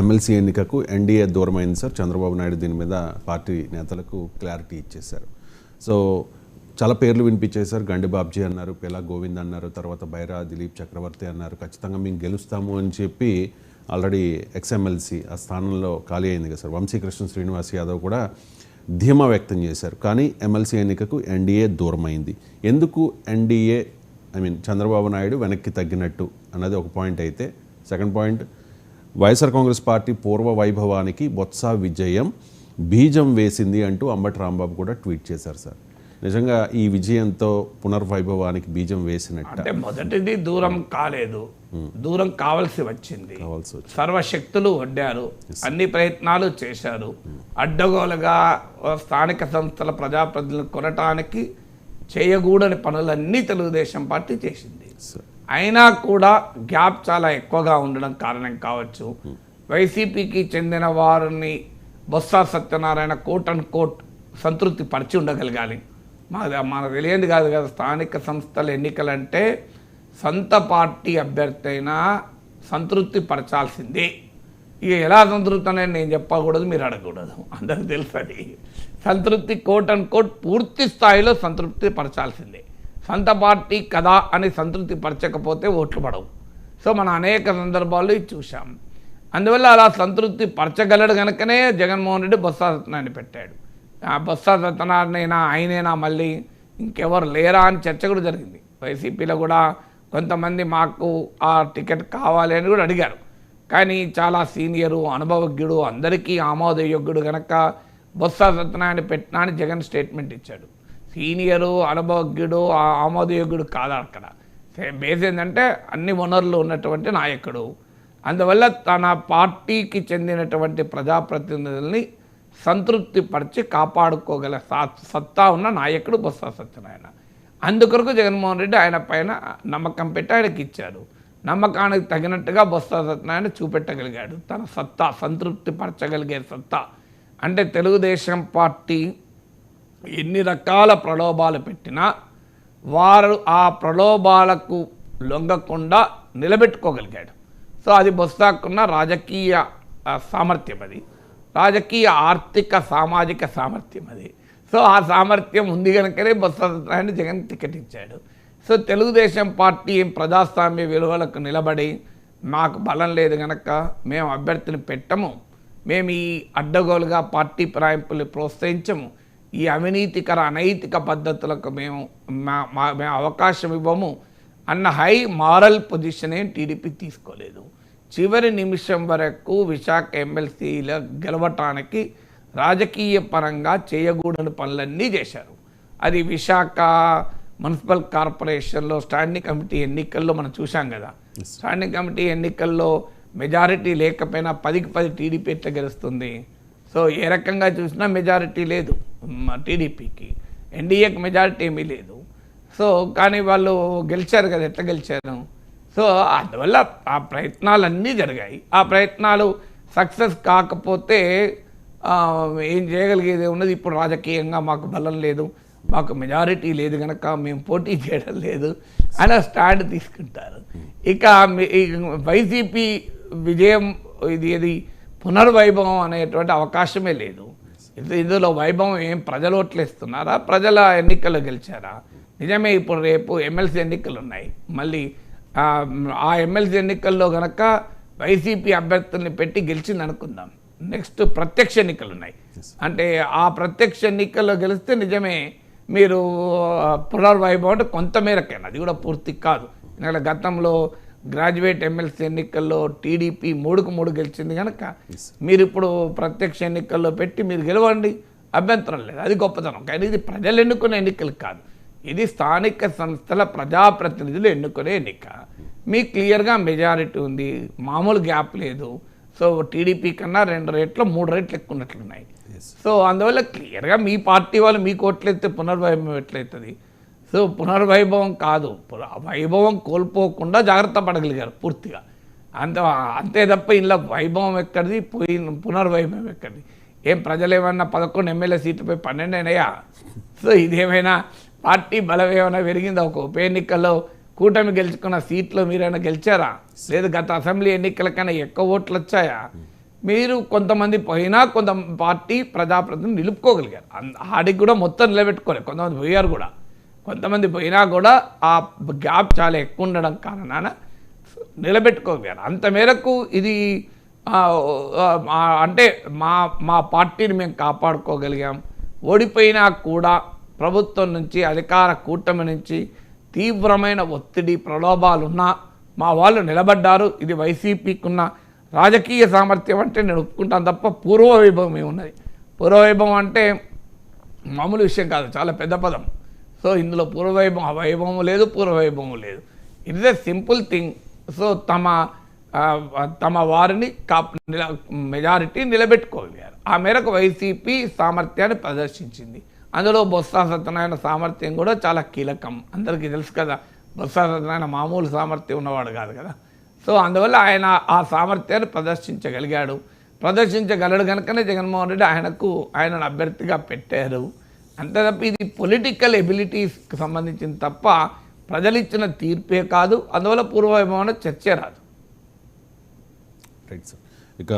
MLC ఎన్నికకు NDA దూరమైంది sir. Chandrababu Naidu దీని మీద పార్టీ నేతలకు క్లారిటీ ఇచ్చేశారు. సో చాలా పేర్లు వినిపించేశారు గండి బాబ్జీ అన్నారు పిలా గోవింద్ అన్నారు తర్వాత బైరా దిలీప్ చక్రవర్తి అన్నారు ఖచ్చితంగా మేము గెలుస్తాము అని చెప్పి ఆల్రెడీ ఎక్స్ఎమ్మెల్సీ ఆ స్థానంలో ఖాళీ అయింది కదా సార్. వంశీకృష్ణ శ్రీనివాస్ యాదవ్ కూడా ధీమా వ్యక్తం చేశారు. కానీ ఎమ్మెల్సీ ఎన్నికకు ఎన్డీఏ దూరమైంది. ఎందుకు NDA I mean Chandrababu Naidu వెనక్కి తగ్గినట్టు అన్నది ఒక పాయింట్ అయితే. Second point YSR Congress party పూర్వ వైభవానికి బొత్స విజయం బీజం వేసింది అంటూ అంబటి రాంబాబు కూడా ట్వీట్ చేశారు సార్. నిజంగా ఈ విజయంతో పునర్వైభవానికి బీజం వేసినట్ట. అంటే మొదటిది దూరం కాలేదు. దూరం కావలసి వచ్చింది. సర్వశక్తులు వడ్డారు. అన్ని ప్రయత్నాలు చేశారు. అడ్డగోలుగా స్థానిక సంస్థల ప్రజాప్రతినిధులు కొనటానికి చేయకూడని పనులన్నీ తెలుగుదేశం పార్టీ చేసింది. సార్ అయినా కూడా గ్యాప్ చాలా ఎక్కువగా ఉండడం కారణం కావచ్చు. వైసీపీకి చెందిన వారిని Botsa Satyanarayana quote and quote సంతృప్తి పరిచి ఉండగలగాలి. మాది మనకు తెలియదు కాదు కదా స్థానిక సంస్థల ఎన్నికలంటే సొంత పార్టీ అభ్యర్థి అయినా సంతృప్తి పరచాల్సిందే. ఇక ఎలా సంతృప్తి అనేది నేను చెప్పకూడదు మీరు అడగకూడదు. అందరికి తెలుసు అది. సంతృప్తి కోట్ అండ్ కోట్ పూర్తి స్థాయిలో సంతృప్తి పరచాల్సిందే. సొంత పార్టీ కదా అని సంతృప్తి పరచకపోతే ఓట్లు పడవు. సో మనం అనేక సందర్భాల్లో ఇది చూసాం అందువల్ల అలా సంతృప్తి పరచగలడు కనుకనే జగన్మోహన్ రెడ్డి బొత్స సత్యనారాయణ పెట్టాడు. ఆ బొత్స సత్యనారాయణైనా ఆయనేనా మళ్ళీ ఇంకెవరు లేరా అని చర్చ కూడా జరిగింది. వైసీపీలో కూడా కొంతమంది మాకు ఆ టికెట్ కావాలి అని కూడా అడిగారు. కానీ చాలా సీనియరు అనుభవజ్ఞుడు అందరికీ ఆమోదయోగ్యుడు కనుక బొత్స సత్యనారాయణ పెట్టినా అని జగన్ స్టేట్మెంట్ ఇచ్చాడు. సీనియరు అనుభవజ్ఞుడు ఆ- ఆమోదయోగ్యుడు కాదు అక్కడ. బేస్ ఏంటంటే అన్ని వనరులు ఉన్నటువంటి నాయకుడు. అందువల్ల తన పార్టీకి చెందినటువంటి ప్రజాప్రతినిధుల్ని సంతృప్తిపరిచి కాపాడుకోగల సా- సత్తా ఉన్న నాయకుడు బొత్స సత్యనారాయణ. అందుకొరకు జగన్మోహన్ రెడ్డి ఆయన పైన నమ్మకం పెట్టి ఆయనకి ఇచ్చారు. నమ్మకానికి తగినట్టుగా బొత్స సత్యనారాయణ చూపెట్టగలిగాడు. తన సత్తా సంతృప్తి పరచగలిగే సత్తా. అంటే తెలుగుదేశం పార్టీ ఎన్ని రకాల ప్రలోభాలు పెట్టినా వారు ఆ ప్రలోభాలకు లొంగకుండా నిలబెట్టుకోగలిగాడు. సో అది బొత్సాకున్న రాజకీయ సామర్థ్యం అది. రాజకీయ ఆర్థిక సామాజిక సామర్థ్యం అది. సో ఆ సామర్థ్యం ఉంది కనుకనే బొత్స జగన్ టికెట్ ఇచ్చాడు. సో తెలుగుదేశం పార్టీ ప్రజాస్వామ్య విలువలకు నిలబడి మాకు బలం లేదు కనుక మేము అభ్యర్థిని పెట్టము. మేము ఈ అడ్డగోలుగా పార్టీ ప్రాయింపులు ప్రోత్సహించము. ఈ అవినీతికర అనైతిక పద్ధతులకు మేము మా- మా- మేము అవకాశం ఇవ్వము అన్న హై మారల్ పొజిషన్ ఏం టీడీపీ తీసుకోలేదు. చివరి నిమిషం వరకు విశాఖ ఎమ్మెల్సీలో గెలవటానికి రాజకీయ పరంగా చేయకూడని పనులన్నీ చేశారు. అది విశాఖ మున్సిపల్ కార్పొరేషన్లో స్టాండింగ్ కమిటీ ఎన్నికల్లో మనం చూసాం కదా. స్టాండింగ్ కమిటీ ఎన్నికల్లో మెజారిటీ లేకపోయినా పదికి పది టీడీపీ ఎట్లా గెలుస్తుంది? సో ఏ రకంగా చూసినా మెజారిటీ లేదు. టీడీపీకి. ఎన్డీఏకి మెజారిటీ ఏమీ లేదు. సో కానీ వాళ్ళు గెలిచారు కదా ఎట్లా గెలిచారు? సో అందువల్ల ఆ ప్రయత్నాలన్నీ జరిగాయి. ఆ ప్రయత్నాలు సక్సెస్ కాకపోతే ఏం చేయగలిగేది ఉన్నది? ఇప్పుడు రాజకీయంగా మాకు బలం లేదు. మాకు మెజారిటీ లేదు కనుక మేము పోటీ చేయడం లేదు అని స్టాండ్ తీసుకుంటారు. ఇక వైసీపీ విజయం ఇది ఇది పునర్వైభవం అనేటువంటి అవకాశమే లేదు. ఇది- ఇందులో వైభవం ఏం ప్రజలు ఓట్లేస్తున్నారా? ప్రజల ఎన్నికల్లో గెలిచారా? నిజమే ఇప్పుడు రేపు ఎమ్మెల్సీ ఎన్నికలు ఉన్నాయి మళ్ళీ ఆ, ఎమ్మెల్సీ ఎన్నికల్లో గనక వైసీపీ అభ్యర్థుల్ని పెట్టి గెలిచింది అనుకుందాం నెక్స్ట్ ప్రత్యక్ష ఎన్నికలు ఉన్నాయి అంటే ఆ ప్రత్యక్ష ఎన్నికల్లో గెలిస్తే నిజమే మీరు పునర్వైభవం అంటే కొంతమేరకైనా అది కూడా పూర్తి కాదు. ఎందుకంటే గతంలో గ్రాడ్యుయేట్ ఎమ్మెల్సీ ఎన్నికల్లో టీడీపీ మూడుకు మూడు గెలిచింది కనుక మీరు ఇప్పుడు ప్రత్యక్ష ఎన్నికల్లో పెట్టి మీరు గెలవండి. అభ్యంతరం లేదు. అది గొప్పతనం. కానీ ఇది ప్రజలు ఎన్నుకునే ఎన్నికలు కాదు. ఇది స్థానిక సంస్థల ప్రజాప్రతినిధులు ఎన్నుకునే ఎన్నిక. మీకు క్లియర్గా మెజారిటీ ఉంది. మామూలు గ్యాప్ లేదు. సో టీడీపీ కన్నా రెండు రేట్లు మూడు రేట్లు ఎక్కువ ఉన్నట్లున్నాయి. సో అందువల్ల క్లియర్గా మీ పార్టీ వాళ్ళు మీకు ఓట్లయితే పునర్వైభవం ఎట్లయితుంది? సో పునర్వైభవం కాదు. పున- వైభవం కోల్పోకుండా జాగ్రత్త పడగలిగారు పూర్తిగా. అంత అంతే తప్ప ఇలా వైభవం ఎక్కడిది? పోయి పునర్వైభవం ఎక్కడిది? ఏం ప్రజలు ఏమన్నా పదకొండు ఎమ్మెల్యే సీట్లపై పన్నెండు అయినాయా? సో ఇదేమైనా పార్టీ బలం ఏమైనా పెరిగిందా? ఒక ఉప ఎన్నికల్లో కూటమి గెలుచుకున్న సీట్లు మీరైనా గెలిచారా? లేదు గత అసెంబ్లీ ఎన్నికలకైనా ఎక్కువ ఓట్లు వచ్చాయా? మీరు కొంతమంది పోయినా కొంత పార్టీ ప్రజాప్రతిని నిలుపుకోగలిగారు. ఆడికి కూడా మొత్తం నిలబెట్టుకోలేదు. కొంతమంది పోయారు కూడా. కొంతమంది పోయినా కూడా ఆ గ్యాప్ చాలా ఎక్కువ ఉండడం కారణాన నిలబెట్టుకోగలరు అంత మేరకు ఇది అంటే మా మా పార్టీని మేము కాపాడుకోగలిగాం. ఓడిపోయినా కూడా ప్రభుత్వం నుంచి అధికార కూటమి నుంచి తీవ్రమైన ఒత్తిడి ప్రలోభాలున్నా మా వాళ్ళు నిలబడ్డారు. ఇది వైసీపీకి ఉన్న రాజకీయ సామర్థ్యం అంటే నేను ఒప్పుకుంటాను తప్ప పూర్వ వైభవం ఏమున్నది? పూర్వ వైభవం అంటే మామూలు విషయం కాదు. చాలా పెద్ద పదం. సో ఇందులో పూర్వవైభవం వైభవం లేదు పూర్వవైభవం లేదు. It is a simple thing so తమ తమ వారిని కాప్ మెజారిటీ నిలబెట్టుకోగలిగారు. ఆ మేరకు వైసీపీ సామర్థ్యాన్ని ప్రదర్శించింది. అందులో బొత్స సత్యనారాయణ సామర్థ్యం కూడా చాలా కీలకం. అందరికీ తెలుసు కదా బొత్స సత్యనారాయణ మామూలు సామర్థ్యం ఉన్నవాడు కాదు కదా. సో అందువల్ల ఆయన ఆ సామర్థ్యాన్ని ప్రదర్శించగలిగాడు. ప్రదర్శించగలడు కనుకనే జగన్మోహన్ రెడ్డి ఆయనకు ఆయనను అభ్యర్థిగా పెట్టారు. అంతే తప్ప ఇది పొలిటికల్ ఎబిలిటీస్కి సంబంధించిన తప్ప ప్రజలు ఇచ్చిన తీర్పే కాదు అందువల్ల పూర్వవైభవన చర్చే రాదు. రైట్ సార్ ఇక